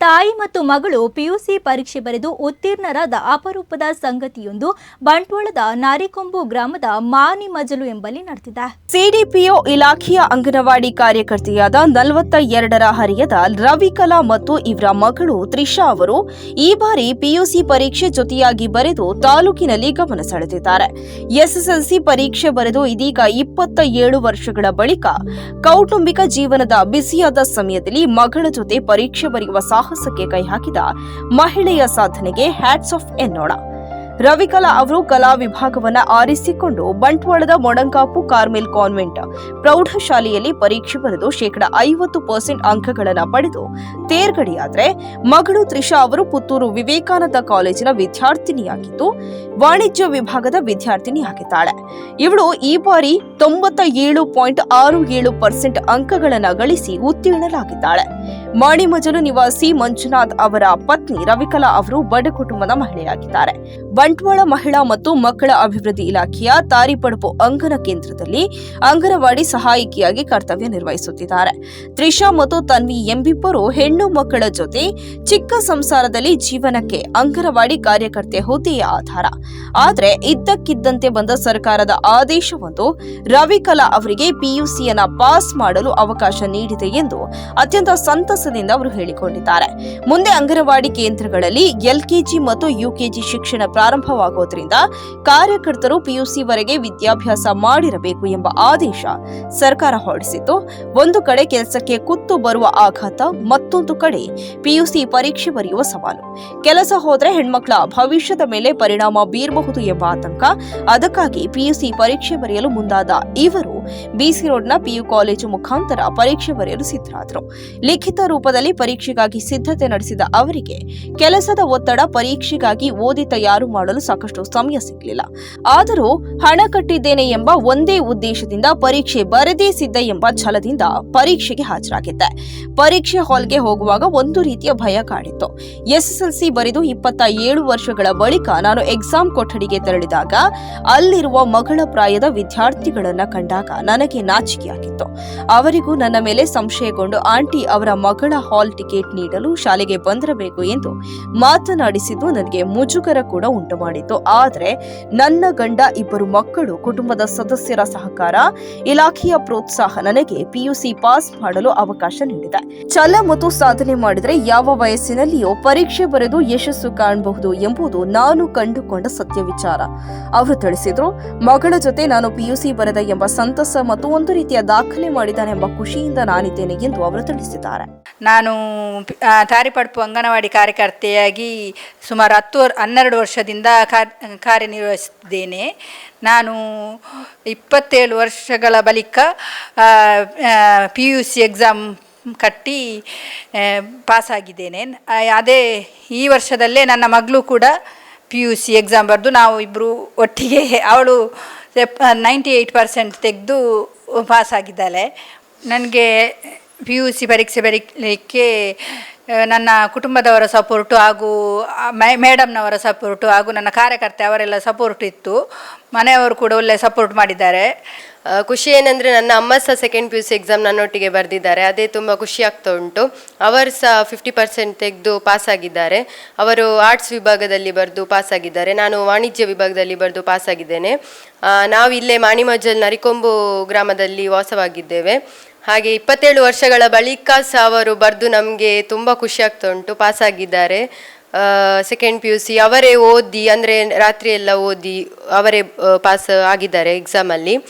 ತಾಯಿ ಮತ್ತು ಮಗಳು ಪಿಯುಸಿ ಪರೀಕ್ಷೆ ಬರೆದು ಉತ್ತೀರ್ಣರಾದ ಅಪರೂಪದ ಸಂಗತಿಯೊಂದು ಬಂಟ್ವಾಳದ ನಾರಿಕೊಂಬು ಗ್ರಾಮದ ಮಾನಿ ಮಜಲು ಎಂಬಲ್ಲಿ ನಡೆದಿದೆ. ಸಿಡಿಪಿಒ ಇಲಾಖೆಯ ಅಂಗನವಾಡಿ ಕಾರ್ಯಕರ್ತೆಯಾದ ನಲವತ್ತ ಎರಡರ ಹರಿಯದ ರವಿಕಲಾ ಮತ್ತು ಇವರ ಮಗಳು ತ್ರಿಷಾ ಅವರು ಈ ಬಾರಿ ಪಿಯುಸಿ ಪರೀಕ್ಷೆ ಜೊತೆಯಾಗಿ ಬರೆದು ತಾಲೂಕಿನಲ್ಲಿ ಗಮನ ಸೆಳೆದಿದ್ದಾರೆ. ಎಸ್ಎಸ್ಎಲ್ಸಿ ಪರೀಕ್ಷೆ ಬರೆದು ಇದೀಗ ಇಪ್ಪತ್ತ ಏಳು ವರ್ಷಗಳ ಬಳಿಕ ಕೌಟುಂಬಿಕ ಜೀವನದ ಬಿಸಿಯಾದ ಸಮಯದಲ್ಲಿ ಮಗಳ ಜೊತೆ ಪರೀಕ್ಷೆ ಬರೆಯುವ ಸಾಹಸಕ್ಕೆ ಕೈ ಹಾಕಿದ ಮಹಿಳೆಯ ಸಾಧನೆಗೆ ಹ್ಯಾಟ್ಸ್ ಆಫ್ ಎನ್ನೋಣ. ರವಿಕಲಾ ಅವರು ಕಲಾ ವಿಭಾಗವನ್ನು ಆರಿಸಿಕೊಂಡು ಬಂಟ್ವಾಳದ ಮೊಡಂಕಾಪು ಕಾರ್ಮೆಲ್ ಕಾನ್ವೆಂಟ್ ಪ್ರೌಢಶಾಲೆಯಲ್ಲಿ ಪರೀಕ್ಷೆ ಬರೆದು ಶೇಕಡ ಐವತ್ತು ಪರ್ಸೆಂಟ್ ಅಂಕಗಳನ್ನು ಪಡೆದು ತೇರ್ಗಡೆಯಾದರೆ ಮಗಳು ತ್ರಿಷಾ ಅವರು ಪುತ್ತೂರು ವಿವೇಕಾನಂದ ಕಾಲೇಜಿನ ವಿದ್ಯಾರ್ಥಿನಿಯಾಗಿದ್ದು ವಾಣಿಜ್ಯ ವಿಭಾಗದ ವಿದ್ಯಾರ್ಥಿನಿಯಾಗಿದ್ದಾಳೆ. ಇವಳು ಈ ಬಾರಿ ತೊಂಬತ್ತ ಏಳು ಪಾಯಿಂಟ್ ಆರು ಏಳು ಪರ್ಸೆಂಟ್ ಅಂಕಗಳನ್ನು ಗಳಿಸಿ ಉತ್ತೀರ್ಣರಾಗಿದ್ದಾಳೆ ಮಾಣಿಮಜಲು ನಿವಾಸಿ ಮಂಜುನಾಥ್ ಅವರ ಪತ್ನಿ ರವಿಕಲಾ ಅವರು ಬಡ ಕುಟುಂಬದ ಮಹಿಳೆಯಾಗಿದ್ದಾರೆ. ಬಂಟ್ವಾಳ ಮಹಿಳಾ ಮತ್ತು ಮಕ್ಕಳ ಅಭಿವೃದ್ಧಿ ಇಲಾಖೆಯ ತಾರಿಪಡಪು ಅಂಗನ ಕೇಂದ್ರದಲ್ಲಿ ಅಂಗನವಾಡಿ ಸಹಾಯಕಿಯಾಗಿ ಕರ್ತವ್ಯ ನಿರ್ವಹಿಸುತ್ತಿದ್ದಾರೆ. ತ್ರಿಷಾ ಮತ್ತು ತನ್ವಿ ಎಂಬಿಬ್ಬರು ಹೆಣ್ಣು ಮಕ್ಕಳ ಜೊತೆ ಚಿಕ್ಕ ಸಂಸಾರದಲ್ಲಿ ಜೀವನಕ್ಕೆ ಅಂಗನವಾಡಿ ಕಾರ್ಯಕರ್ತೆ ಹುದ್ದೆಯ ಆಧಾರ. ಆದರೆ ಇದ್ದಕ್ಕಿದ್ದಂತೆ ಬಂದ ಸರ್ಕಾರದ ಆದೇಶವೊಂದು ರವಿಕಲಾ ಅವರಿಗೆ ಪಿಯುಸಿಯನ್ನ ಪಾಸ್ ಮಾಡಲು ಅವಕಾಶ ನೀಡಿದೆ ಎಂದು ಅತ್ಯಂತ ಸಂತಸದಿಂದ ಅವರು ಹೇಳಿಕೊಂಡಿದ್ದಾರೆ. ಮುಂದೆ ಅಂಗನವಾಡಿ ಕೇಂದ್ರಗಳಲ್ಲಿ ಎಲ್ಕೆಜಿ ಮತ್ತು ಯುಕೆಜಿ ಶಿಕ್ಷಣ ಪ್ರಾರಂಭವಾಗುವುದರಿಂದ ಕಾರ್ಯಕರ್ತರು ಪಿಯುಸಿ ವರೆಗೆ ವಿದ್ಯಾಭ್ಯಾಸ ಮಾಡಿರಬೇಕು ಎಂಬ ಆದೇಶ ಸರ್ಕಾರ ಹೊರಡಿಸಿತ್ತು. ಒಂದು ಕಡೆ ಕೆಲಸಕ್ಕೆ ಕುತ್ತು ಬರುವ ಆಘಾತ, ಮತ್ತೊಂದು ಕಡೆ ಪಿಯುಸಿ ಪರೀಕ್ಷೆ ಬರೆಯುವ ಸವಾಲು. ಕೆಲಸ ಹೋದ್ರೆ ಹೆಣ್ಮಕ್ಳ ಭವಿಷ್ಯದ ಮೇಲೆ ಪರಿಣಾಮ ಬೀರಬಹುದು ಎಂಬ ಆತಂಕ. ಅದಕ್ಕಾಗಿ ಪಿಯುಸಿ ಪರೀಕ್ಷೆ ಬರೆಯಲು ಮುಂದಾದ ಇವರು ಬಿಸಿ ರೋಡ್ನ ಪಿಯು ಕಾಲೇಜು ಮುಖಾಂತರ ಪರೀಕ್ಷೆ ಬರೆಯಲು ಸಿದ್ಧರಾದರು. ಲಿಖಿತ ರೂಪದಲ್ಲಿ ಪರೀಕ್ಷೆಗಾಗಿ ಸಿದ್ಧತೆ ನಡೆಸಿದ ಅವರಿಗೆ ಕೆಲಸದ ಒತ್ತಡ, ಪರೀಕ್ಷೆಗಾಗಿ ಓದಿ ತಯಾರು ಮಾಡಲು ಸಾಕಷ್ಟು ಸಮಯ ಸಿಗಲಿಲ್ಲ. ಆದರೂ ಹಣ ಕಟ್ಟಿದ್ದೇನೆ ಎಂಬ ಒಂದೇ ಉದ್ದೇಶದಿಂದ ಪರೀಕ್ಷೆ ಬರದೇ ಸಿದ್ಧ ಎಂಬ ಛಲದಿಂದ ಪರೀಕ್ಷೆಗೆ ಹಾಜರಾಗಿದ್ದೆ. ಪರೀಕ್ಷೆ ಹಾಲ್ಗೆ ಹೋಗುವಾಗ ಒಂದು ರೀತಿಯ ಭಯ ಕಾಡಿತ್ತು. ಎಸ್ಎಸ್ಎಲ್ಸಿ ಬರೆದು ಇಪ್ಪತ್ತ ಏಳು ವರ್ಷಗಳ ಬಳಿಕ ನಾನು ಎಕ್ಸಾಮ್ ಕೊಠಡಿಗೆ ತೆರಳಿದಾಗ ಅಲ್ಲಿರುವ ಮಗಳ ಪ್ರಾಯದ ವಿದ್ಯಾರ್ಥಿಗಳನ್ನ ಕಂಡಾಗ ನನಗೆ ನಾಚಿಕೆಯಾಗಿತ್ತು. ಅವರಿಗೂ ನನ್ನ ಮೇಲೆ ಸಂಶಯಗೊಂಡು ಆಂಟಿ ಅವರ ಮಗಳ ಹಾಲ್ ಟಿಕೆಟ್ ನೀಡಲು ಶಾಲೆಗೆ ಬಂದಿರಬೇಕು ಎಂದು ಮಾತನಾಡಿಸಿದ್ದು ನನಗೆ ಮುಜುಗರ ಕೂಡ ಉಂಟು. ಮಾಡಿತ್ತು ಆದರೆ ನನ್ನ ಗಂಡ ಇಬ್ಬರು ಮಕ್ಕಳು, ಕುಟುಂಬದ ಸದಸ್ಯರ ಸಹಕಾರ, ಇಲಾಖೆಯ ಪ್ರೋತ್ಸಾಹ ನನಗೆ ಪಿಯುಸಿ ಪಾಸ್ ಮಾಡಲು ಅವಕಾಶ ನೀಡಿದೆ. ಛಲ ಮತ್ತು ಸಾಧನೆ ಮಾಡಿದರೆ ಯಾವ ವಯಸ್ಸಿನಲ್ಲಿಯೂ ಪರೀಕ್ಷೆ ಬರೆದು ಯಶಸ್ಸು ಕಾಣಬಹುದು ಎಂಬುದು ನಾನು ಕಂಡುಕೊಂಡ ಸತ್ಯ ವಿಚಾರ. ಅವರು ತಿಳಿಸಿದ್ರು, ಮಗಳ ಜೊತೆ ನಾನು ಪಿಯುಸಿ ಬರೆದ ಎಂಬ ಸಂತಸ ಮತ್ತು ಒಂದು ರೀತಿಯ ದಾಖಲೆ ಮಾಡಿದ್ದಾನೆ ಎಂಬ ಖುಷಿಯಿಂದ ನಾನಿದ್ದೇನೆ ಎಂದು ಅವರು ತಿಳಿಸಿದ್ದಾರೆ. ನಾನು ತಾರಿಪಡ್ಪು ಅಂಗನವಾಡಿ ಕಾರ್ಯಕರ್ತೆಯಾಗಿ ಸುಮಾರು ಹತ್ತು ವರ್, ಹನ್ನೆರಡು ವರ್ಷದಿಂದ ಕಾರ್ ಕಾರ್ಯನಿರ್ವಹಿಸಿದ್ದೇನೆ. ನಾನು ಇಪ್ಪತ್ತೇಳು ವರ್ಷಗಳ ಬಳಿಕ ಪಿ ಯು ಸಿ ಎಕ್ಸಾಮ್ ಕಟ್ಟಿ ಪಾಸಾಗಿದ್ದೇನೆ. ಅದೇ ಈ ವರ್ಷದಲ್ಲೇ ನನ್ನ ಮಗಳು ಕೂಡ ಪಿ ಯು ಸಿ ಎಕ್ಸಾಮ್ ಬರೆದು ನಾವು ಇಬ್ಬರು ಒಟ್ಟಿಗೆ, ಅವಳು ನೈಂಟಿ ಏಯ್ಟ್ ಪರ್ಸೆಂಟ್ ತೆಗೆದು ಪಾಸಾಗಿದ್ದಾಳೆ. ನನಗೆ ಪಿ ಯು ಸಿ ಪರೀಕ್ಷೆ ಬರೀಲಿಕ್ಕೆ ನನ್ನ ಕುಟುಂಬದವರ ಸಪೋರ್ಟು ಹಾಗೂ ಮೇಡಮ್ನವರ ಸಪೋರ್ಟು ಹಾಗೂ ನನ್ನ ಕಾರ್ಯಕರ್ತೆ ಅವರೆಲ್ಲ ಸಪೋರ್ಟ್ ಇತ್ತು. ಮನೆಯವರು ಕೂಡ ಒಳ್ಳೆ ಸಪೋರ್ಟ್ ಮಾಡಿದ್ದಾರೆ. ಖುಷಿ ಏನಂದರೆ ನನ್ನ ಅಮ್ಮ ಸಹ second P U C exam ನನ್ನೊಟ್ಟಿಗೆ ಬರೆದಿದ್ದಾರೆ. ಅದೇ ತುಂಬ ಖುಷಿ ಆಗ್ತಾ ಉಂಟು. ಅವರು ಸಹ ಫಿಫ್ಟಿ ಪರ್ಸೆಂಟ್ ತೆಗೆದು ಪಾಸಾಗಿದ್ದಾರೆ ಅವರು ಆರ್ಟ್ಸ್ ವಿಭಾಗದಲ್ಲಿ ಬರೆದು ಪಾಸಾಗಿದ್ದಾರೆ ನಾನು ವಾಣಿಜ್ಯ ವಿಭಾಗದಲ್ಲಿ ಬರೆದು ಪಾಸಾಗಿದ್ದೇನೆ ನಾವು ಇಲ್ಲೇ ಮಾಣಿಮಜ್ಜಲ್ ನರಿಕೊಂಬು ಗ್ರಾಮದಲ್ಲಿ ವಾಸವಾಗಿದ್ದೇವೆ. ಹಾಗೆ ಇಪ್ಪತ್ತೇಳು ವರ್ಷಗಳ ಬಳಿಕ ಸಹ ಅವರು ಬರೆದು ನಮಗೆ ತುಂಬ ಖುಷಿ ಆಗ್ತಾ ಉಂಟು. ಪಾಸಾಗಿದ್ದಾರೆ ಸೆಕೆಂಡ್ ಪಿ ಯು ಸಿ ಅವರೇ ಓದಿ, ಅಂದರೆ ರಾತ್ರಿ ಎಲ್ಲ ಓದಿ ಅವರೇ ಪಾಸ್ ಆಗಿದ್ದಾರೆ ಎಕ್ಸಾಮಲ್ಲಿ